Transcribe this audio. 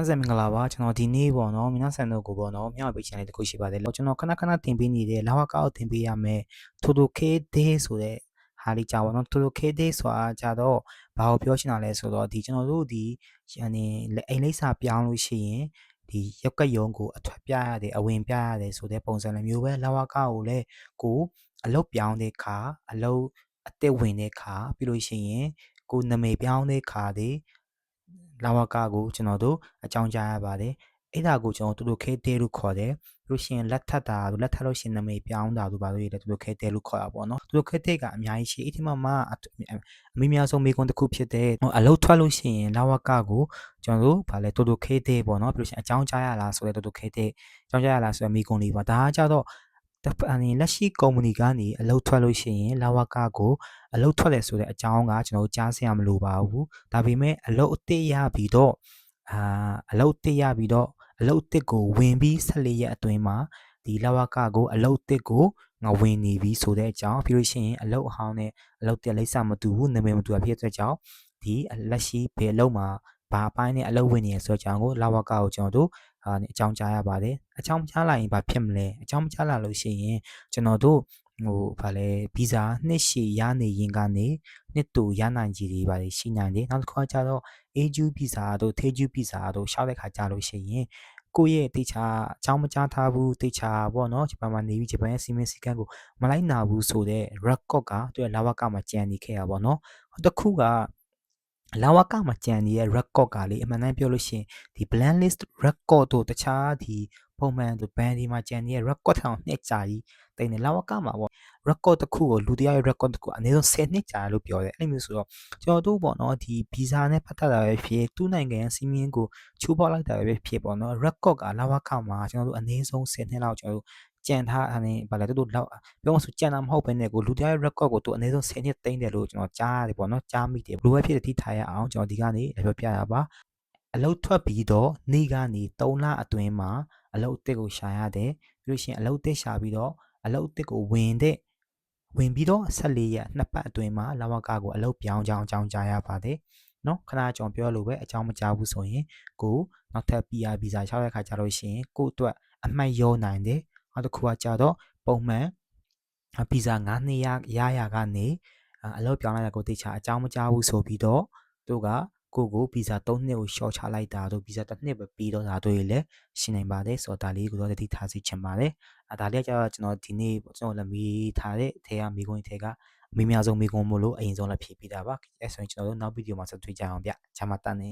နားဆင်မင်္ဂလာပါကျွန်တော်ဒီနေ့ပေါ့နော်မိနာဆန်တို့ကိုပေါ့နော်မျှဝေ channel တခုရှိပါတယ်ကျွန်တော်ခဏခဏတင်ပေးနေတဲ့လာဝကောက်တင်ပေးရမယ်ထိုတို K day ဆိုတဲ့ဟာလေးကြာပေါ့နော်ထိုတို K day ဆိုတာကြာတော့ဘာကိုပြောချင်တာလဲဆိုတော့ဒီကျွန်တော်တို့ဒီရန်နေအိမ်လိပ်စာပြောင်းလို့ရှိရင်ဒီရုပ်ကယုံကိုအထွက်ပြရတယ်အဝင်ပြရတယ်ဆိုတဲ့ပုံစံလိုမျိုးပဲလာဝကောက်ကိုလည်းကိုအလုတ်ပြောင်းတဲ့အခါအလုတ်အသက်ဝင်တဲ့အခါပြီးလို့ရှိရင်ကိုနာမည်ပြောင်းတဲ့အခါတွေ လာဝကကိုကျွန်တော်တို့အကြောင်းကြားရပါတယ်အဲ့ဒါကိုကျွန်တော်တို့ခဲတဲလို့ခေါ်တယ်ပြီးလို့ရှိရင်လက်ထပ်တာလက်ထပ်လို့ရှိရင်နာမည်ပြောင်းတာတို့ဘာလို့ရလဲတို့ခဲတဲလို့ခေါ်တာပေါ့နော်တို့ခဲတဲကအများကြီးရှိအဲ့ဒီမှာမှအမိများဆုံးမိကွန်းတစ်ခုဖြစ်တဲ့အလုတ်ထွက်လို့ရှိရင်လာဝကကိုကျွန်တော်တို့ဗာလဲတို့ခဲတဲပေါ့နော်ပြီးလို့ရှိရင်အကြောင်းကြားရလားဆိုတဲ့တို့ခဲတဲအကြောင်းကြားရလားဆိုတဲ့မိကွန်းလေးပါဒါကကြတော့ အနေလက်ရှိကုမ္ပဏီကနေအလုပ်ထွက်လို့ရှိရင်လာဝကကိုအလုပ်ထွက်တယ်ဆိုတဲ့အကြောင်းကကျွန်တော်ကြားစရာမလိုပါဘူးဒါပေမဲ့အလုပ်အသစ်ရပြီးတော့အာအလုပ်အသစ်ရပြီးတော့အလုပ်အသစ်ကိုဝင်ပြီး14ရက်အတွင်းမှာဒီလာဝကကိုအလုပ်အသစ်ကိုငါဝင်နေပြီဆိုတဲ့အကြောင်းပြီးလို့ရှိရင်အလုပ်အဟောင်းနဲ့အလုပ်တက်လိမ့်စာမတူဘူးနာမည်မတူတာဖြစ်တဲ့ကြောင့်ဒီလက်ရှိဘယ်အလုပ်မှာဘာအပိုင်းနဲ့အလုပ်ဝင်နေရဆိုတဲ့အကြောင်းကိုလာဝကကိုကျွန်တော်တို့ အာအကြောင်းကြားရပါတယ်အကြောင်းကြားလာရင်ဘာဖြစ်မလဲအကြောင်းကြားလာလို့ရှိရင်ကျွန်တော်တို့ဟိုဗာလဲဗီဇာနှစ်ရှည်ရနေရင်ကနေနှစ်တူရနိုင်ကြီးတွေပါရှိနိုင်တယ်နောက်တစ်ခါကျတော့ AU ဗီဇာတို့ TU ဗီဇာတို့ရှောက်တဲ့ခါကြလို့ရှိရင်ကိုယ့်ရဲ့တေချာအကြောင်းမကြားထားဘူးတေချာပေါ့နော်ဂျပန်မှာနေပြီးဂျပန်ရဲ့စီမင်းစည်းကမ်းကိုမလိုက်နာဘူးဆိုတဲ့ record ကသူရဲ့လာဝကမှာကြံနေခဲ့ရပါတော့တခုက လာဝကမှာကြံနေတဲ့ record ကလေအမှန်တမ်းပြောလို့ရှိရင်ဒီ blacklist record တို့တခြားဒီ ပုံမှန်ဆို band ဒီမှာကြံနေတဲ့ record ထောင်နှစ်ကြာကြီးတိတ်နေလာဝကမှာပေါ့ record တစ်ခုကိုလူတရားရဲ့ record တစ်ခုအနည်းဆုံး10နှစ်ကြာလို့ပြောတယ်အဲ့လိုမျိုးဆိုတော့ကျွန်တော်တို့ပေါ့နော်ဒီ visa နဲ့ပတ်သက်တာပဲဖြစ်သူ့နိုင်ငံရဲ့စီမင်းကိုချိုးဖောက်လိုက်တာပဲဖြစ်ပေါ့နော် record ကလာဝကမှာကျွန်တော်တို့အနည်းဆုံး10နှစ်လောက်ကျွန်တော်တို့ကြံထားအနေဗာလဲတို့လောက်ပြောမှဆိုကြံတာမဟုတ်ဘဲနဲ့ကိုလူတရားရဲ့ record ကိုသူအနည်းဆုံး10နှစ်တိမ့်တယ်လို့ကျွန်တော်ကြားရတယ်ပေါ့နော်ကြားမိတယ်ဘလိုပဲဖြစ်တဲ့ထိထားရအောင်ကျွန်တော်ဒီကနေပြောပြရပါအလုတ်ထွက်ပြီးတော့နေ့ကနေ3လအတွင်းမှာအလုတ်အစ်ကိုရှာရတယ်ပြီးလို့ရှိရင်အလုတ်အစ်ရှာပြီးတော့အလုတ်အစ်ကိုဝင်တဲ့ဝင်ပြီးတော့14ရက်နှစ်ပတ်အတွင်းမှာလဝကကိုအလုတ်ပြောင်းချောင်းအကြောင်းကြားရပါတယ်နော်ခဏကြောင်ပြောလို့ပဲအကြောင်းမကြားဘူးဆိုရင်ကိုနောက်ထပ် PR visa 6ရက်ခါကြာလို့ရှိရင်ကိုအတွက်အမှတ်ရောနိုင်တယ်နောက်တစ်ခုကကြာတော့ပုံမှန်ဗီဇာ9နှစ်ရရရကနေအလုပ်ပြောင်းလိုက်တာကိုတေချာအကြောင်းမကြားဘူးဆိုပြီးတော့သူက ကိုကိုဗီဇာ3နှစ်ကိုရှော့ချလိုက်တာတို့ဗီဇာ1နှစ်ပဲပြီးတော့ဒါတို့ရလည်းရှင်းနိုင်ပါတယ်ဆိုတော့ဒါလေးကိုတော့တတိထားစီချင်ပါတယ်အဲဒါလေးကကျတော့ကျွန်တော်ဒီနေ့ကျွန်တော်လည်းမီထားတဲ့ထဲကမိကုန်းထဲကအမေများဆုံးမိကုန်းမို့လို့အရင်ဆုံးလည်းဖြည့်ပေးတာပါအဲဆိုရင်ကျွန်တော်တို့နောက်ဗီဒီယိုမှာဆက်တွေ့ကြအောင်ဗျဂျာမတန်နေ